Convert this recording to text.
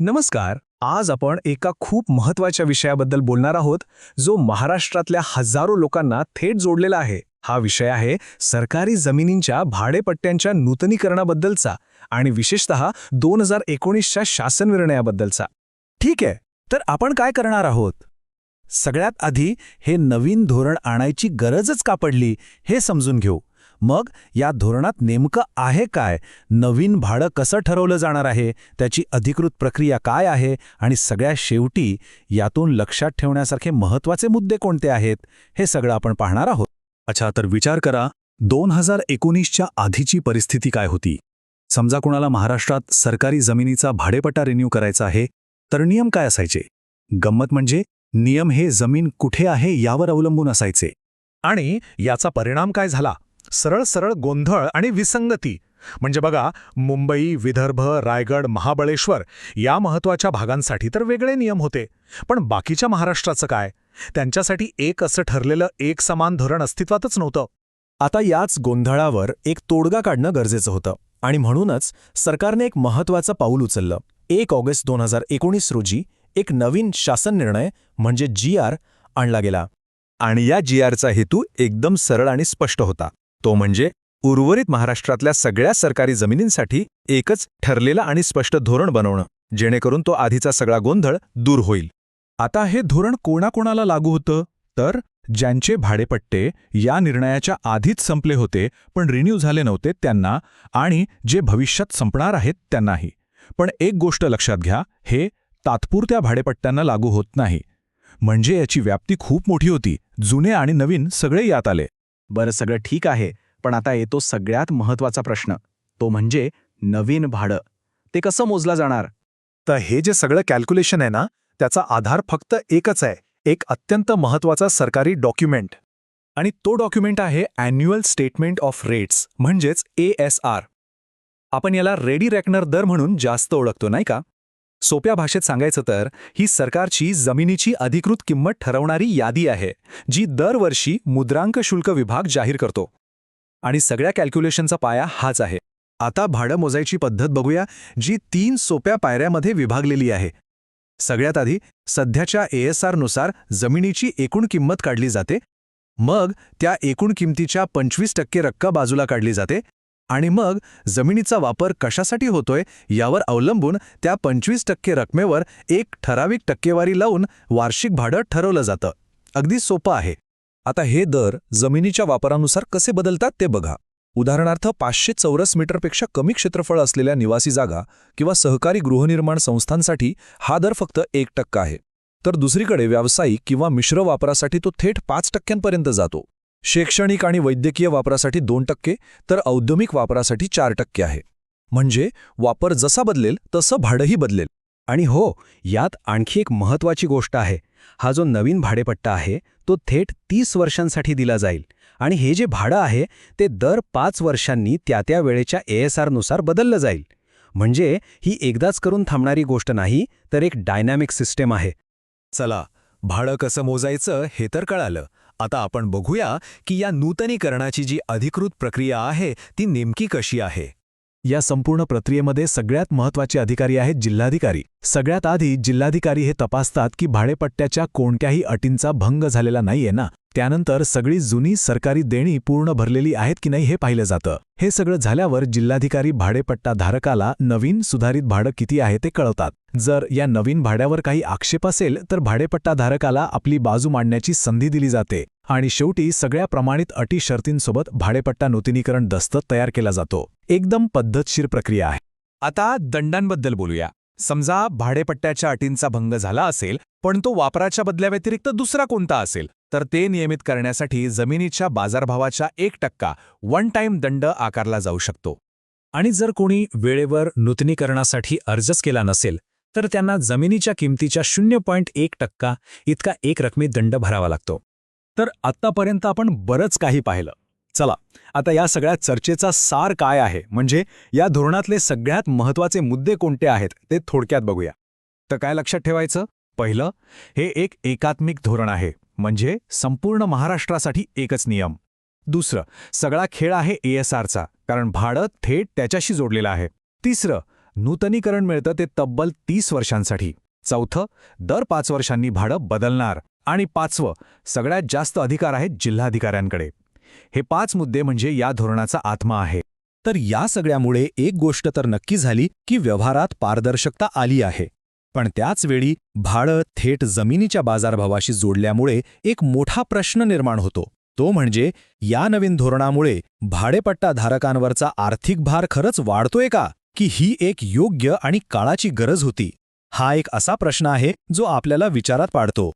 नमस्कार. आज आपण एका खूप महत्त्वाच्या विषयाबद्दल बोलणार आहोत जो महाराष्ट्रातल्या हजारो लोकांना थेट जोडलेला आहे. हा विषय आहे सरकारी जमिनींच्या भाडेपट्ट्यांच्या नूतनीकरणाबद्दलचा आणि विशेषतः दोन हजार एकोणीसच्या शासन निर्णयाबद्दलचा. ठीक आहे तर आपण काय करणार आहोत? सगळ्यात आधी हे नवीन धोरण आणायची गरजच का पडली हे समजून घेऊ. मग या धोरणात नेमकं आहे काय? नवीन भाडं कसं ठरवलं जाणार आहे? त्याची अधिकृत प्रक्रिया काय आहे? आणि सगळ्या शेवटी यातून लक्षात ठेवण्यासारखे महत्त्वाचे मुद्दे कोणते आहेत? हे सगळं आपण पाहणार आहोत. अच्छा तर विचार करा दोन हजार एकोणीसच्या आधीची परिस्थिती काय होती? समजा कुणाला महाराष्ट्रात सरकारी जमिनीचा भाडेपट्टा रिन्यू करायचा आहे तर नियम काय असायचे? गंमत म्हणजे नियम हे जमीन कुठे आहे यावर अवलंबून असायचे. आणि याचा परिणाम काय झाला? सरळ सरळ गोंधळ आणि विसंगती. म्हणजे बघा मुंबई विदर्भ रायगड महाबळेश्वर या महत्त्वाच्या भागांसाठी तर वेगळे नियम होते. पण बाकीच्या महाराष्ट्राचं काय? त्यांच्यासाठी एक असं ठरलेलं एक समान धोरण अस्तित्वातच नव्हतं. आता याच गोंधळावर एक तोडगा काढणं गरजेचं होतं. आणि म्हणूनच सरकारने एक महत्त्वाचं पाऊल उचललं. एक ऑगस्ट दोन हजार एकोणीस रोजी एक नवीन शासन निर्णय म्हणजे जी आर आणला गेला. आणि या जी आरचा हेतू एकदम सरळ आणि स्पष्ट होता. तो म्हणजे उर्वरित महाराष्ट्रातल्या सगळ्या सरकारी जमिनींसाठी एकच ठरलेलं आणि स्पष्ट धोरण बनवणं जेणेकरून तो आधीचा सगळा गोंधळ दूर होईल. आता हे धोरण कोणाकोणाला लागू होतं? तर ज्यांचे भाडेपट्टे या निर्णयाच्या आधीच संपले होते पण रिन्यू झाले नव्हते त्यांना आणि जे भविष्यात संपणार आहेत त्यांनाही. पण एक गोष्ट लक्षात घ्या हे तात्पुरत्या भाडेपट्ट्यांना लागू होत नाही. म्हणजे याची व्याप्ती खूप मोठी होती जुने आणि नवीन सगळे यात आले. बरं सगळं ठीक आहे पण आता येतो सगळ्यात महत्त्वाचा प्रश्न. तो म्हणजे नवीन भाडं. ते कसं मोजलं जाणार? तर हे जे सगळं कॅल्क्युलेशन आहे ना त्याचा आधार फक्त एकच आहे. एक अत्यंत महत्त्वाचा सरकारी डॉक्युमेंट आणि तो डॉक्युमेंट आहे अॅन्युअल स्टेटमेंट ऑफ रेट्स म्हणजेच ए एस आर आपण याला रेडी रॅकनर दर म्हणून जास्त ओळखतो नाही का? सोप्या भाषेत सांगायचं तर ही सरकारची जमिनीची अधिकृत किंमत ठरवणारी यादी आहे जी दरवर्षी मुद्रांक शुल्क विभाग जाहीर करतो. आणि सगळ्या कॅल्क्युलेशनचा पाया हाच आहे. आता भाडं मोजायची पद्धत बघूया जी तीन सोप्या पायऱ्यामध्ये विभागलेली आहे. सगळ्यात आधी सध्याच्या एएसआरनुसार जमिनीची एकूण किंमत काढली जाते. मग त्या एकूण किमतीच्या पंचवीस टक्के रक्कम बाजूला काढली जाते. आणि मग जमिनीचा वापर कशासाठी होतोय यावर अवलंबून त्या पंचवीस टक्के रकमेवर एक ठराविक टक्केवारी लावून वार्षिक भाडं ठरवलं जातं. अगदी सोपं आहे. आता हे दर जमिनीच्या वापरानुसार कसे बदलतात ते बघा. उदाहरणार्थ पाचशे चौरस मीटरपेक्षा कमी क्षेत्रफळ असलेल्या निवासी जागा किंवा सहकारी गृहनिर्माण संस्थांसाठी हा दर फक्त एक टक्का आहे. तर दुसरीकडे व्यावसायिक किंवा मिश्र वापरासाठी तो थेट पाच टक्क्यांपर्यंत जातो. शैक्षणिक आणि वैद्यकीय वापरासाठी दोन टक्के तर औद्योगिक वापरासाठी चार टक्के आहे. म्हणजे वापर जसा बदलेल तसं भाडंही बदलेल. आणि हो यात आणखी एक महत्त्वाची गोष्ट आहे. हा जो नवीन भाडेपट्टा आहे तो थेट तीस वर्षांसाठी दिला जाईल. आणि हे जे भाडं आहे ते दर पाच वर्षांनी त्या त्या वेळेच्या एएसआरनुसार बदललं जाईल. म्हणजे ही एकदाच करून थांबणारी गोष्ट नाही तर एक डायनॅमिक सिस्टेम आहे. चला भाडं कसं मोजायचं हे तर कळालं. आता आपण बघूया की या नूतनीकरणाची जी अधिकृत प्रक्रिया आहे ती नेमकी कशी आहे? या संपूर्ण प्रक्रियेमध्ये सगळ्यात महत्त्वाचे अधिकारी आहेत जिल्हाधिकारी. सगळ्यात आधी जिल्हाधिकारी हे तपासतात की भाडेपट्ट्याच्या कोणत्याही अटींचा भंग झालेला नाहीये ना? त्यानंतर सगळी जुनी सरकारी देणी पूर्ण भरलेली आहेत की नाही हे पाहिलं जातं. हे सगळं झाल्यावर जिल्हाधिकारी भाडेपट्टा धारकाला नवीन सुधारित भाडं किती आहे ते कळवतात. जर या नवीन भाड्यावर काही आक्षेप असेल तर भाडेपट्टा धारकाला आपली बाजू मांडण्याची संधी दिली जाते आणि शेवटी सगळ्या प्रमाणित अटी शर्तींसोबत भाडेपट्टा नूतनीकरण दस्तत तयार केला जातो. एकदम पद्धतशीर प्रक्रिया आहे. आता दंडांबद्दल बोलूया. समजा भाडेपट्ट्याच्या अटींचा भंग झाला असेल पण तो वापराच्या बदल्याव्यतिरिक्त दुसरा कोणता असेल? तर ते नियमित करण्यासाठी जमिनीच्या बाजारभावाच्या एक टक्का वन टाईम दंड आकारला जाऊ शकतो. आणि जर कोणी वेळेवर नूतनीकरणासाठी अर्जच केला नसेल तर त्यांना जमिनीच्या किमतीच्या शून्य पॉईंट एक टक्का इतका एक रकमी दंड भरावा लागतो. तर आत्तापर्यंत आपण बरंच काही पाहिलं. चला आता या सगळ्या चर्चेचा सार काय आहे? म्हणजे या धोरणातले सगळ्यात महत्त्वाचे मुद्दे कोणते आहेत ते थोडक्यात बघूया. तर काय लक्षात ठेवायचं? पहिलं हे एक एकात्मिक धोरण आहे. म्हणजे संपूर्ण महाराष्ट्रासाठी एकच नियम. दुसरं सगळा खेळ आहे एएसआरचा कारण भाडं थेट त्याच्याशी जोडलेलं आहे. तिसरं नूतनीकरण मिळतं ते तब्बल तीस वर्षांसाठी. चौथं दर पाच वर्षांनी भाडं बदलणार. आणि पाचवं सगळ्यात जास्त अधिकार आहेत जिल्हाधिकाऱ्यांकडे. हे पाच मुद्दे म्हणजे या धोरणाचा आत्मा आहे. तर या सगळ्यामुळे एक गोष्ट तर नक्की झाली की व्यवहारात पारदर्शकता आली आहे. पण त्याचवेळी भाडं थेट जमिनीच्या बाजारभावाशी जोडल्यामुळे एक मोठा प्रश्न निर्माण होतो. तो म्हणजे या नवीन धोरणामुळे भाडेपट्टाधारकांवरचा आर्थिक भार खरंच वाढतोय का? की ही एक योग्य आणि काळाची गरज होती? हा एक असा प्रश्न आहे जो आपल्याला विचारात पाडतो.